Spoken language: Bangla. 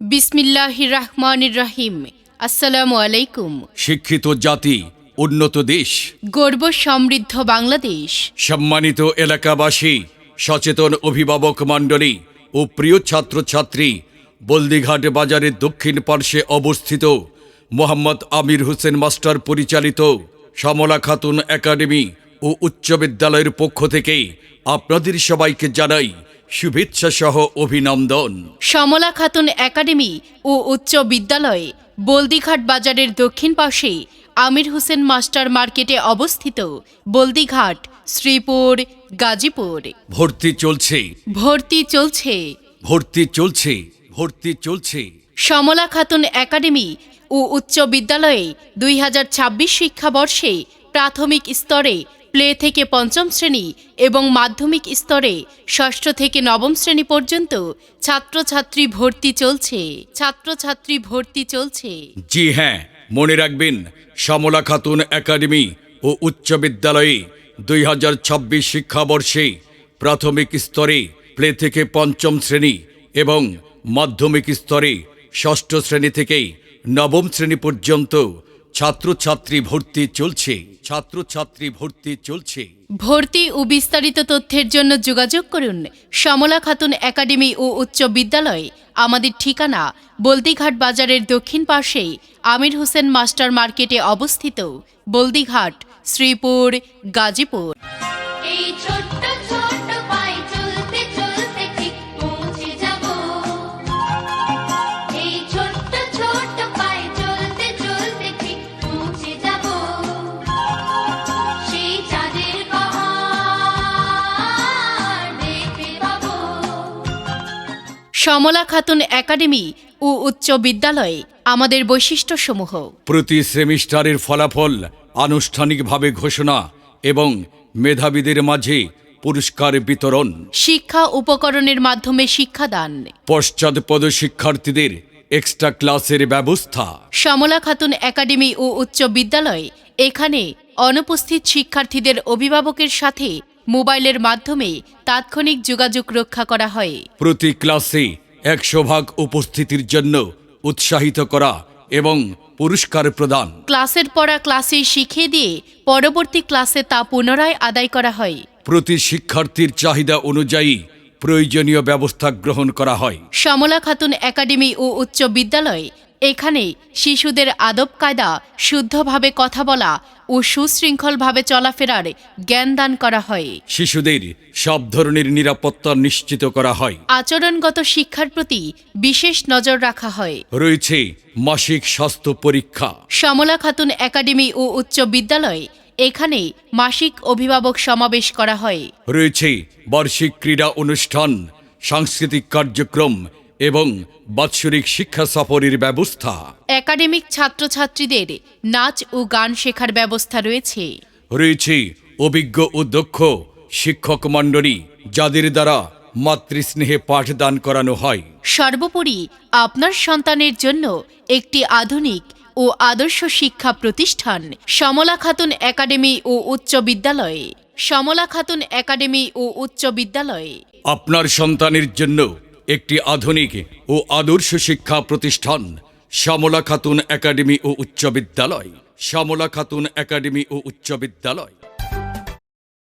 বিসমিল্লাহির রহমানির রাহিম আসসালামু আলাইকুম শিক্ষিত জাতি উন্নত দেশ। গর্ব সমৃদ্ধ বাংলাদেশ। সম্মানিত এলাকাবাসী সচেতন অভিভাবক মণ্ডলী ও প্রিয় ছাত্রছাত্রী বলদিঘাট বাজারের দক্ষিণ পার্শ্বে অবস্থিত মোহাম্মদ আমির হোসেন মাস্টার পরিচালিত সমলা খাতুন একাডেমি ও উচ্চ বিদ্যালয়ের পক্ষ থেকে আপনাদের সবাইকে জানাই শুভেচ্ছা সহ অভিনন্দন। সমলা খাতুন একাডেমি ও উচ্চ বিদ্যালয়ে বলদিঘাট বাজারের দক্ষিণ পাশে আমির হোসেন মাস্টার মার্কেটে অবস্থিত বলদিঘাট শ্রীপুর গাজীপুর। ভর্তি চলছে। ভর্তি চলছে। ভর্তি চলছে। ভর্তি চলছে। সমলা খাতুন একাডেমি ও উচ্চ বিদ্যালয়ে দুই হাজার ছাব্বিশ শিক্ষাবর্ষে প্রাথমিক স্তরে প্লে থেকে পঞ্চম শ্রেণি এবং মাধ্যমিক স্তরে ষষ্ঠ থেকে নবম শ্রেণি পর্যন্ত ছাত্রছাত্রী ভর্তি চলছে। ছাত্রছাত্রী ভর্তি চলছে। জি হ্যাঁ মনে রাখবেন, সমলা খাতুন একাডেমি ও উচ্চ বিদ্যালয়ে দুই হাজার ছাব্বিশ শিক্ষাবর্ষে প্রাথমিক স্তরে প্লে থেকে পঞ্চম শ্রেণি এবং মাধ্যমিক স্তরে ষষ্ঠ শ্রেণি থেকে নবম শ্রেণি পর্যন্ত ছাত্রছাত্রী ভর্তি চলছে, ছাত্রছাত্রী ভর্তি চলছে। ভর্তি ও বিস্তারিত তথ্যের জন্য যোগাযোগ করুন সমলা খাতুন একাডেমি ও উচ্চ বিদ্যালয়ে। আমাদের ঠিকানা বলদিঘাট বাজারের দক্ষিণ পাশে আমির হোসেন মাস্টার মার্কেটে অবস্থিত বলদিঘাট, শ্রীপুর, গাজীপুর। সমলা খাতুন একাডেমি ও উচ্চ বিদ্যালয়ে আমাদের বৈশিষ্ট্যসমূহ। প্রতি সেমিস্টারের ফলাফল আনুষ্ঠানিকভাবে ঘোষণা এবং মেধাবীদের মাঝে পুরস্কার বিতরণ। শিক্ষা উপকরণের মাধ্যমে শিক্ষাদান। পশ্চাৎপদ শিক্ষার্থীদের এক্সট্রা ক্লাসের ব্যবস্থা। সমলা খাতুন একাডেমি ও উচ্চ বিদ্যালয় এখানে অনুপস্থিত শিক্ষার্থীদের অভিভাবকের সাথে মোবাইলের মাধ্যমে তাৎক্ষণিক যোগাযোগ রক্ষা করা হয়। প্রতি ক্লাসে একশো ভাগ উপস্থিতির জন্য উৎসাহিত করা এবং পুরস্কার প্রদান। ক্লাসের পড়া ক্লাসে শিখিয়ে দিয়ে পরবর্তী ক্লাসে তা পুনরায় আদায় করা হয়। প্রতি শিক্ষার্থীর চাহিদা অনুযায়ী প্রয়োজনীয় ব্যবস্থা গ্রহণ করা হয়। সমলা খাতুন একাডেমি ও উচ্চ বিদ্যালয় এখানে শিশুদের আদব কায়দা শুদ্ধভাবে কথা বলা ও সুশৃঙ্খলভাবে চলাফেরার জ্ঞান দান করা হয়। শিশুদের সব ধরনের নিরাপত্তা নিশ্চিত করা হয়। আচরণগত শিক্ষার প্রতি বিশেষ নজর রাখা হয়। রয়েছে মাসিক স্বাস্থ্য পরীক্ষা। সমলা খাতুন একাডেমি ও উচ্চ বিদ্যালয় এখানে মাসিক অভিভাবক সমাবেশ করা হয়। রয়েছে বার্ষিক ক্রীড়া অনুষ্ঠান সাংস্কৃতিক কার্যক্রম এবং বাৎসরিক শিক্ষা সফরের ব্যবস্থা। একাডেমিক ছাত্রছাত্রীদের নাচ ও গান শেখার ব্যবস্থা রয়েছে। রয়েছে অভিজ্ঞ ও দক্ষ শিক্ষক মণ্ডলী যাদের দ্বারা মাতৃস্নেহে পাঠদান করানো হয়। সর্বোপরি আপনার সন্তানের জন্য একটি আধুনিক ও আদর্শ শিক্ষা প্রতিষ্ঠান সমলা খাতুন একাডেমি ও উচ্চ বিদ্যালয়ে। সমলা খাতুন একাডেমি ও উচ্চ বিদ্যালয়ে। আপনার সন্তানের জন্য একটি আধুনিক ও আদর্শ শিক্ষা প্রতিষ্ঠান, শ্যামলা খাতুন একাডেমি ও উচ্চ বিদ্যালয়। শ্যামলা খাতুন একাডেমি ও উচ্চ বিদ্যালয়।